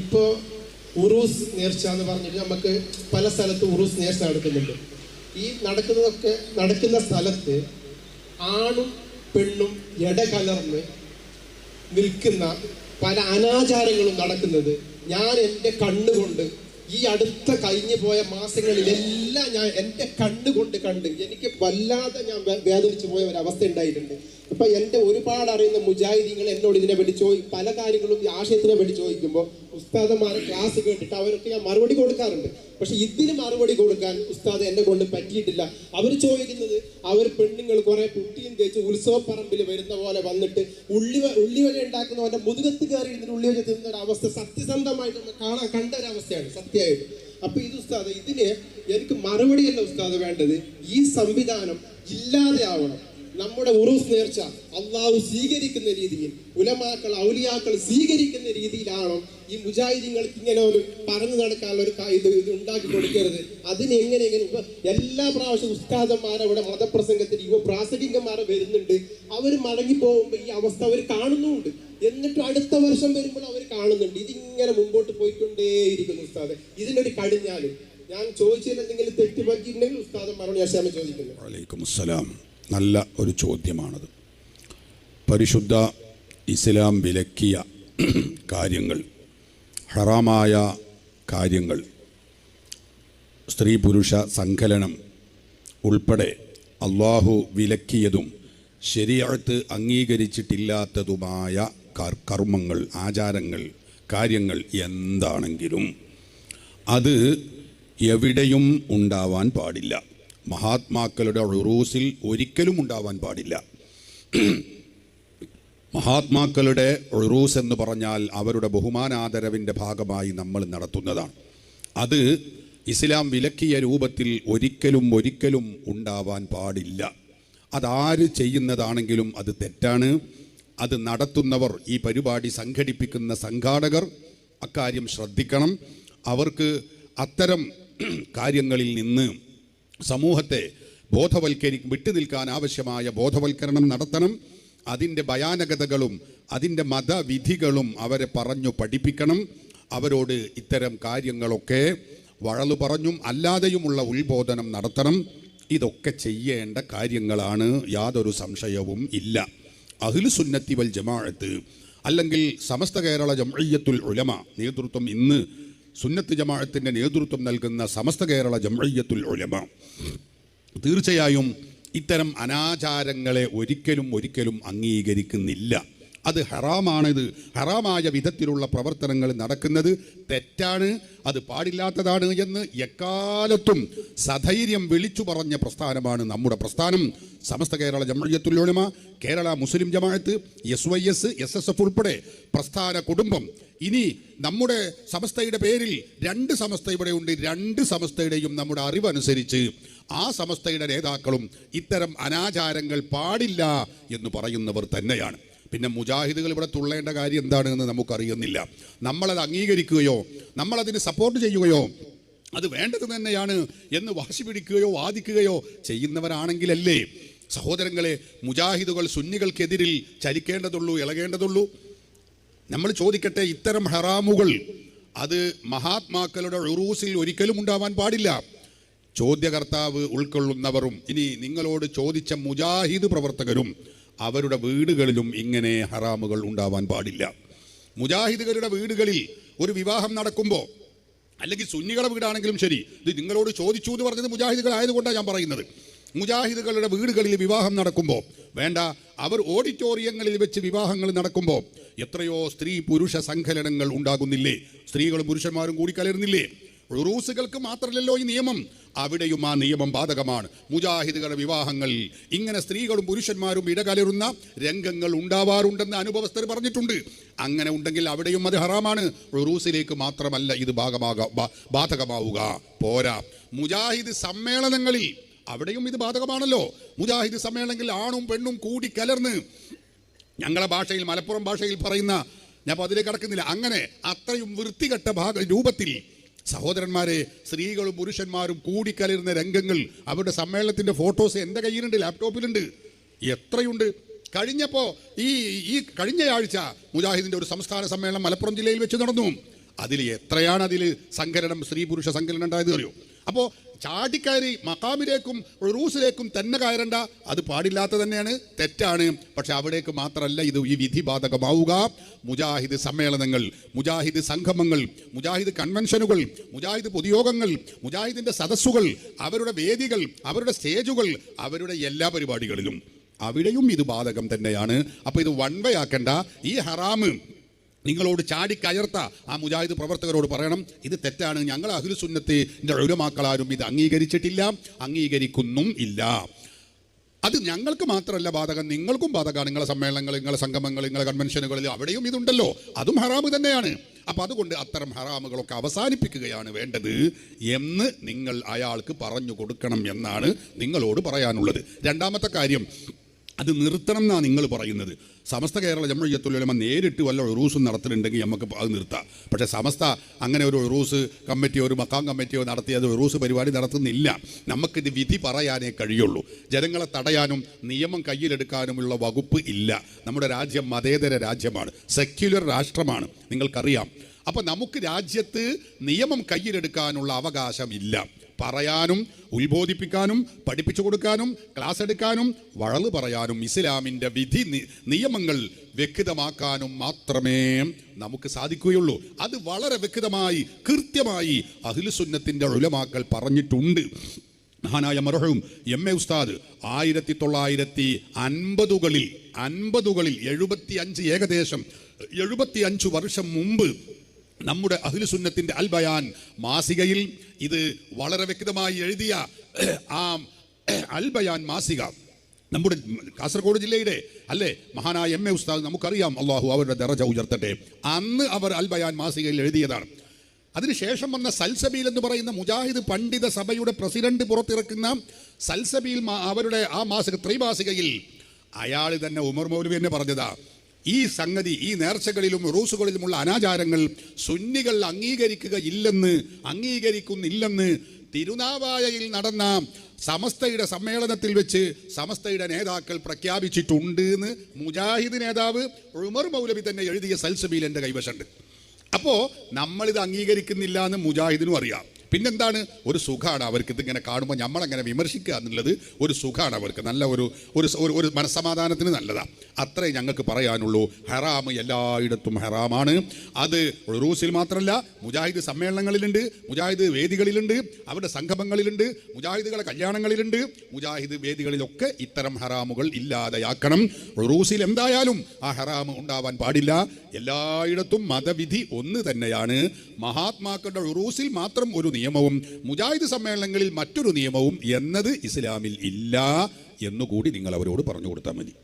ഇപ്പോ ഉറൂസ് നേർച്ച എന്ന് പറഞ്ഞിട്ട് നമുക്ക് പല സ്ഥലത്തും ഉറൂസ് നേർച്ച നടക്കുന്നുണ്ട്. ഈ നടക്കുന്നതൊക്കെ നടക്കുന്ന സ്ഥലത്ത് ആണും പെണ്ണും ഇടകലർന്ന് നിൽക്കുന്ന പല അനാചാരങ്ങളും നടക്കുന്നത് ഞാൻ എന്റെ കണ്ണുകൊണ്ട് ഈ അടുത്ത കഴിഞ്ഞു പോയ മാസങ്ങളിലെല്ലാം ഞാൻ എന്റെ കണ്ണുകൊണ്ട് കണ്ട് എനിക്ക് വല്ലാതെ ഞാൻ വേദനിച്ചു പോയ ഒരവസ്ഥ ഉണ്ടായിട്ടുണ്ട്. അപ്പൊ എന്റെ ഒരുപാട് അറിയുന്ന മുജാഹിദീങ്ങൾ എന്നോട് ഇതിനെ പറ്റി ചോദി പല കാര്യങ്ങളും ആശയത്തിനെ പറ്റി ചോദിക്കുമ്പോൾ ഉസ്താദന്മാരെ ക്ലാസ് കേട്ടിട്ട് അവരൊക്കെ ഞാൻ മറുപടി കൊടുക്കാറുണ്ട്. പക്ഷെ ഇതിന് മറുപടി കൊടുക്കാൻ ഉസ്താദ് എന്നെ കൊണ്ട് പറ്റിയിട്ടില്ല. അവർ ചോദിക്കുന്നത് അവർ പെണ്ണുങ്ങൾ കുറെ പുട്ടിയും തേച്ച് ഉത്സവപ്പറമ്പിൽ വരുന്ന പോലെ വന്നിട്ട് ഉള്ളി ഉള്ളിവല ഉണ്ടാക്കുന്ന ഉണ്ടാക്കുന്നവന്റെ മുതുകത്ത് കയറി ഇരുന്നിട്ട് ഉള്ളിവല തിന്ന ഒരു അവസ്ഥ സത്യസന്ധമായിട്ട് കാണാൻ കണ്ട ഒരു അവസ്ഥയാണ് സത്യമായിട്ട്. അപ്പൊ ഇത് ഉസ്താദ് ഇതിന് എനിക്ക് മറുപടിയല്ല ഉസ്താദ് വേണ്ടത് ഈ സംവിധാനം ഇല്ലാതെ ആവണം നമ്മുടെ ഉറൂസ് നേർച്ച അള്ളാഹു സ്വീകരിക്കുന്ന രീതിയിൽ ഉലമാക്കൾ ഔലിയാക്കൾ സ്വീകരിക്കുന്ന രീതിയിലാണോ ഈ മുജാഹിദീങ്ങൾക്ക് ഇങ്ങനെ ഒരു പറഞ്ഞു നടക്കാനുള്ള ഒരു ഇത് ഇത് ഉണ്ടാക്കി കൊടുക്കരുത്? അതിന് എങ്ങനെ എങ്ങനെ എല്ലാ പ്രാവശ്യം ഉസ്താദന്മാരെ അവിടെ മതപ്രസംഗത്തിൽ യുവ പ്രാസംഗികന്മാരെ വരുന്നുണ്ട്. അവർ മടങ്ങി പോകുമ്പോൾ ഈ അവസ്ഥ അവർ കാണുന്നുമുണ്ട്. എന്നിട്ട് അടുത്ത വർഷം വരുമ്പോൾ അവർ കാണുന്നുണ്ട്. ഇതിങ്ങനെ മുമ്പോട്ട് പോയിക്കൊണ്ടേയിരിക്കുന്നു ഉസ്താദ്. ഇതിനൊരു കടിഞ്ഞാലും. ഞാൻ ചോദിച്ചതിൽ എന്തെങ്കിലും തെറ്റുപറ്റിയിട്ടുണ്ടെങ്കിൽ ഉസ്താദന്മാരോട് ഞാൻ ക്ഷമ ചോദിക്കുന്നു. നല്ല ഒരു ചോദ്യമാണത്. പരിശുദ്ധ ഇസ്ലാം വിലക്കിയ കാര്യങ്ങൾ ഹറാമായ കാര്യങ്ങൾ സ്ത്രീ പുരുഷ സങ്കലനം ഉൾപ്പെടെ അള്ളാഹു വിലക്കിയതും ശരിയത്ത് അംഗീകരിച്ചിട്ടില്ലാത്തതുമായ കർമ്മങ്ങൾ ആചാരങ്ങൾ കാര്യങ്ങൾ എന്താണെങ്കിലും അത് എവിടെയും ഉണ്ടാവാൻ പാടില്ല. മഹാത്മാക്കളുടെ ഉറൂസിൽ ഒരിക്കലും ഉണ്ടാവാൻ പാടില്ല. മഹാത്മാക്കളുടെ ഉറൂസ് എന്ന് പറഞ്ഞാൽ അവരുടെ ബഹുമാനാദരവിന്റെ ഭാഗമായി നമ്മൾ നടത്തുന്നതാണ്. അത് ഇസ്ലാം വിലക്കിയ രൂപത്തിൽ ഒരിക്കലും ഒരിക്കലും ഉണ്ടാവാൻ പാടില്ല. അതാര് ചെയ്യുന്നതാണെങ്കിലും അത് തെറ്റാണ്. അത് നടത്തുന്നവർ ഈ പരിപാടി സംഘടിപ്പിക്കുന്ന സംഘാടകർ അക്കാര്യം ശ്രദ്ധിക്കണം. അവർക്ക് അത്തരം കാര്യങ്ങളിൽ നിന്ന് സമൂഹത്തെ ബോധവൽക്കരി വിട്ടു നിൽക്കാൻ ആവശ്യമായ ബോധവൽക്കരണം നടത്തണം. അതിന്റെ ഭയാനകതകളും അതിന്റെ മതവിധികളും അവരെ പറഞ്ഞു പഠിപ്പിക്കണം. അവരോട് ഇത്തരം കാര്യങ്ങളൊക്കെ വഴലു പറഞ്ഞും അല്ലാതെയുമുള്ള ഉത്ബോധനം നടത്തണം. ഇതൊക്കെ ചെയ്യേണ്ട കാര്യങ്ങളാണ്. യാതൊരു സംശയവും ഇല്ല. അഹ്ലു സുന്നത്തി വൽ ജമാഅത്ത് അല്ലെങ്കിൽ സമസ്ത കേരള ജംഇയ്യത്തുൽ ഉലമ നേതൃത്വം ഇന്ന് സുന്നത്ത് ജമാഅത്തിന്റെ നേതൃത്വം നൽകുന്ന സമസ്ത കേരള ജംഇയ്യത്തുൽ ഉലമ. തീർച്ചയായും ഇത്തരം അനാചാരങ്ങളെ ഒരിക്കലും ഒരിക്കലും അംഗീകരിക്കുന്നില്ല. അത് ഹറാമാണിത്. ഹറാമായ വിധത്തിലുള്ള പ്രവർത്തനങ്ങൾ നടക്കുന്നത് തെറ്റാണ് അത് പാടില്ലാത്തതാണ് എന്ന് എക്കാലത്തും സധൈര്യം വിളിച്ചു പറഞ്ഞ പ്രസ്ഥാനമാണ് നമ്മുടെ പ്രസ്ഥാനം. Samastha Kerala Jamiyyathul Ulama Kerala Muslim Jamaath S Y S S S F ഉൾപ്പെടെ പ്രസ്ഥാന കുടുംബം. ഇനി നമ്മുടെ സമസ്തയുടെ പേരിൽ രണ്ട് സമസ്ത ഇവിടെ ഉണ്ട്. രണ്ട് സമസ്തയുടെയും നമ്മുടെ അറിവനുസരിച്ച് ആ സമസ്തയുടെ നേതാക്കളും ഇത്തരം അനാചാരങ്ങൾ പാടില്ല എന്ന് പറയുന്നവർ തന്നെയാണ്. പിന്നെ മുജാഹിദുകൾ ഇവിടെ തുള്ളേണ്ട കാര്യം എന്താണെന്ന് നമുക്കറിയുന്നില്ല. നമ്മളത് അംഗീകരിക്കുകയോ നമ്മളതിന് സപ്പോർട്ട് ചെയ്യുകയോ അത് വേണ്ടത് തന്നെയാണ് എന്ന് വാശി പിടിക്കുകയോ വാദിക്കുകയോ ചെയ്യുന്നവരാണെങ്കിലല്ലേ? സഹോദരങ്ങളെ മുജാഹിദുകൾ സുന്നികൾക്കെതിരിൽ ചലിക്കേണ്ടതുള്ളൂ ഇളകേണ്ടതുള്ളൂ. നമ്മൾ ചോദിക്കട്ടെ ഇത്തരം ഹറാമുകൾ അത് മഹാത്മാക്കളുടെ ഉറൂസിൽ ഒരിക്കലും ഉണ്ടാവാൻ പാടില്ല. ചോദ്യകർത്താവ് ഉൾക്കൊള്ളുന്നവരും ഇനി നിങ്ങളോട് ചോദിച്ച മുജാഹിദ് പ്രവർത്തകരും അവരുടെ വീടുകളിലും ഇങ്ങനെ ഹറാമുകൾ ഉണ്ടാവാൻ പാടില്ല. മുജാഹിദുകളുടെ വീടുകളിൽ ഒരു വിവാഹം നടക്കുമ്പോൾ അല്ലെങ്കിൽ സുന്നികളുടെ വീടാണെങ്കിലും ശരി ഇത് നിങ്ങളോട് ചോദിച്ചു എന്ന് പറഞ്ഞത് മുജാഹിദുകളായതുകൊണ്ടാണ് ഞാൻ പറയുന്നത്. മുജാഹിദുകളുടെ വീടുകളിൽ വിവാഹം നടക്കുമ്പോൾ വേണ്ട അവർ ഓഡിറ്റോറിയങ്ങളിൽ വെച്ച് വിവാഹങ്ങൾ നടക്കുമ്പോൾ എത്രയോ സ്ത്രീ പുരുഷ സങ്കലനങ്ങൾ ഉണ്ടാകുന്നില്ലേ? സ്ത്രീകളും പുരുഷന്മാരും കൂടി കലരുന്നില്ലേ? റൂസുകൾക്ക് മാത്രമല്ലല്ലോ ഈ നിയമം. അവിടെയും ആ നിയമം ബാധകമാണ്. മുജാഹിദുകളുടെ വിവാഹങ്ങളിൽ ഇങ്ങനെ സ്ത്രീകളും പുരുഷന്മാരും ഇടകലരുന്ന രംഗങ്ങൾ ഉണ്ടാവാറുണ്ടെന്ന് അനുഭവസ്ഥർ പറഞ്ഞിട്ടുണ്ട്. അങ്ങനെ ഉണ്ടെങ്കിൽ അവിടെയും അത് ഹറാമാണ്. റൂസിലേക്ക് മാത്രമല്ല ഇത് ഭാഗമാക ബാധകമാവുക. പോരാ. മുജാഹിദ് സമ്മേളനങ്ങളിൽ അവിടെയും ഇത് ബാധകമാണല്ലോ. മുജാഹിദ് സമ്മേളനങ്ങളിൽ ആണും പെണ്ണും കൂടി കലർന്ന് ഞങ്ങളുടെ ഭാഷയിൽ മലപ്പുറം ഭാഷയിൽ പറയുന്ന ഞാൻ അതിലേക്ക് കടക്കുന്നില്ല. അങ്ങനെ അത്രയും വൃത്തികെട്ട ഭാഗ രൂപത്തിൽ സഹോദരന്മാരെ സ്ത്രീകളും പുരുഷന്മാരും കൂടിക്കലരുന്ന രംഗങ്ങൾ അവരുടെ സമ്മേളനത്തിന്റെ ഫോട്ടോസ് എന്റെ കയ്യിലുണ്ട് ലാപ്ടോപ്പിലുണ്ട്. എത്രയുണ്ട്? കഴിഞ്ഞപ്പോൾ ഈ ഈ കഴിഞ്ഞയാഴ്ച മുജാഹിദിന്റെ ഒരു സംസ്ഥാന സമ്മേളനം മലപ്പുറം ജില്ലയിൽ വെച്ച് നടന്നു. അതിൽ എത്രയാണ് അതിൽ സങ്കലനം സ്ത്രീ പുരുഷ സങ്കലനം ഉണ്ടായത് അറിയോ? അപ്പോൾ ചാടിക്കയറി മക്കാമിലേക്കും റൂസിലേക്കും തന്നെ കയറണ്ട അത് പാടില്ലാത്ത തന്നെയാണ് തെറ്റാണ്. പക്ഷെ അവിടേക്ക് മാത്രമല്ല ഇത് ഈ വിധി ബാധകമാവുക മുജാഹിദ് സമ്മേളനങ്ങൾ മുജാഹിദ് സംഗമങ്ങൾ മുജാഹിദ് കൺവെൻഷനുകൾ മുജാഹിദ് പൊതുയോഗങ്ങൾ മുജാഹിദിന്റെ സദസ്സുകൾ അവരുടെ വേദികൾ അവരുടെ സ്റ്റേജുകൾ അവരുടെ എല്ലാ പരിപാടികളിലും. അവിടെയും ഇത് ബാധകം തന്നെയാണ്. അപ്പോൾ ഇത് വൺ വേ ആക്കണ്ട. ഈ ഹറാമ് നിങ്ങളോട് ചാടിക്കയർത്ത ആ മുജാഹിദ് പ്രവർത്തകരോട് പറയണം ഇത് തെറ്റാണ്. ഞങ്ങൾ അഖിലുസുന്നത്തിന്റെ ഉലമാക്കളാരും ഇത് അംഗീകരിച്ചിട്ടില്ല അംഗീകരിക്കുന്നും ഇല്ല. അത് ഞങ്ങൾക്ക് മാത്രമല്ല ബാധകം നിങ്ങൾക്കും ബാധകമാണ്. നിങ്ങളെ സമ്മേളനങ്ങൾ നിങ്ങളെ സംഗമങ്ങൾ നിങ്ങളെ കൺവെൻഷനുകളിൽ അവിടെയും ഇതുണ്ടല്ലോ. അതും ഹറാമ് തന്നെയാണ്. അപ്പം അതുകൊണ്ട് അത്തരം ഹറാമുകളൊക്കെ അവസാനിപ്പിക്കുകയാണ് വേണ്ടത് എന്ന് നിങ്ങൾ അയാൾക്ക് പറഞ്ഞു കൊടുക്കണം എന്നാണ് നിങ്ങളോട് പറയാനുള്ളത്. രണ്ടാമത്തെ കാര്യം അത് നിർത്തണം എന്നാണ് നിങ്ങൾ പറയുന്നത്. സമസ്ത കേരള ജമ്മയ്യത്തുലമ നേരിട്ട് വല്ല ഒഴുറൂസും നടത്തുന്നുണ്ടെങ്കിൽ നമുക്ക് അത് നിർത്താം. പക്ഷേ സമസ്ത അങ്ങനെ ഒരു ഒഴുറൂസ് കമ്മിറ്റിയോ ഒരു മക്കാം കമ്മിറ്റിയോ നടത്തി അത് ഒഴുറൂസ് പരിപാടി നടത്തുന്നില്ല. നമുക്കിത് വിധി പറയാനേ കഴിയുള്ളൂ. ജനങ്ങളെ തടയാനും നിയമം കയ്യിലെടുക്കാനുമുള്ള വകുപ്പ് ഇല്ല. നമ്മുടെ രാജ്യം മതേതര രാജ്യമാണ്. സെക്യുലർ രാഷ്ട്രമാണ്. നിങ്ങൾക്കറിയാം. അപ്പോൾ നമുക്ക് രാജ്യത്ത് നിയമം കയ്യിലെടുക്കാനുള്ള അവകാശം ഇല്ല. പറയാനും ഉത്ബോധിപ്പിക്കാനും പഠിപ്പിച്ചു കൊടുക്കാനും ക്ലാസ് എടുക്കാനും വഴൽ പറയാനും ഇസ്ലാമിന്റെ വിധി നിയമങ്ങൾ വ്യക്തമാക്കാനും മാത്രമേ നമുക്ക് സാധിക്കുകയുള്ളൂ. അത് വളരെ വ്യക്തമായി കൃത്യമായി അഹിലുസുന്നത്തിന്റെ ഉലമാക്കൾ പറഞ്ഞിട്ടുണ്ട്. മഹാനായ മറഹവും എം എ ഉസ്താദ് ആയിരത്തി തൊള്ളായിരത്തി അൻപതുകളിൽ അൻപതുകളിൽ എഴുപത്തി അഞ്ച് ഏകദേശം എഴുപത്തി അഞ്ച് വർഷം മുമ്പ് നമ്മുടെ അഖിലുസുന്നത്തിന്റെ സുന്നത്തിന്റെ അൽബയാൻ മാസികയിൽ ഇത് വളരെ വ്യക്തമായി എഴുതിയ ആ അൽബയാൻ മാസിക. നമ്മുടെ കാസർഗോഡ് ജില്ലയുടെ അല്ലേ? മഹാനായ എം എ ഉസ്താദ് നമുക്കറിയാം അള്ളാഹു അവരുടെ ദറജ ഉയർത്തട്ടെ. അന്ന് അവർ അൽബയാൻ മാസികയിൽ എഴുതിയതാണ്. അതിനുശേഷം വന്ന സൽസബീൽ എന്ന് പറയുന്ന മുജാഹിദ് പണ്ഡിത സഭയുടെ പ്രസിഡന്റ് പുറത്തിറക്കുന്ന സൽസബീൽ അവരുടെ ആ മാസിക ത്രിമാസികയിൽ അയാൾ തന്നെ ഉമർ മൗലവി എന്നെ പറഞ്ഞതാ. ഈ സംഗതി ഈ നേർച്ചകളിലും റൂസുകളിലുമുള്ള അനാചാരങ്ങൾ സുന്നികൾ അംഗീകരിക്കുകയില്ലെന്ന് അംഗീകരിക്കുന്നില്ലെന്ന് തിരുനാവായയിൽ നടന്ന സമസ്തയുടെ സമ്മേളനത്തിൽ വെച്ച് സമസ്തയുടെ നേതാക്കൾ പ്രഖ്യാപിച്ചിട്ടുണ്ട് എന്ന് മുജാഹിദ് നേതാവ് ഉമർ മൗലവി തന്നെ എഴുതിയ സൽസബിയിൽ എന്റെ കൈവശമുണ്ട്. അപ്പോൾ നമ്മളിത് അംഗീകരിക്കുന്നില്ല എന്ന് മുജാഹിദിനും അറിയാം. പിന്നെന്താണ്? ഒരു സുഖമാണ് അവർക്ക് ഇതിങ്ങനെ കാണുമ്പോൾ നമ്മളങ്ങനെ വിമർശിക്കുക എന്നുള്ളത് ഒരു സുഖമാണ് അവർക്ക്. നല്ല ഒരു ഒരു ഒരു മനസ്സമാധാനത്തിന് നല്ലതാണ് അത്രേ ഞങ്ങൾക്ക് പറയാനുള്ളൂ. ഹറാം എല്ലായിടത്തും ഹെറാമാണ്. അത് റൂസിൽ മാത്രമല്ല മുജാഹിദ് സമ്മേളനങ്ങളിലുണ്ട് മുജാഹിദ് വേദികളിലുണ്ട് അവരുടെ സംഗമങ്ങളിലുണ്ട് മുജാഹിദുകളെ കല്യാണങ്ങളിലുണ്ട്. മുജാഹിദ് വേദികളിലൊക്കെ ഇത്തരം ഹറാമുകൾ ഇല്ലാതെയാക്കണം. റൂസിൽ എന്തായാലും ആ ഹറാം ഉണ്ടാവാൻ പാടില്ല. എല്ലായിടത്തും മതവിധി ഒന്ന് തന്നെയാണ്. മഹാത്മാക്കളുടെ റൂസിൽ മാത്രം ഒരു നിയമവും മുജാഹിദ് സമ്മേളനങ്ങളിൽ മറ്റൊരു നിയമവും എന്നത് ഇസ്ലാമിൽ ഇല്ല എന്നുകൂടി നിങ്ങൾ അവരോട് പറഞ്ഞു കൊടുത്താൽ മതി.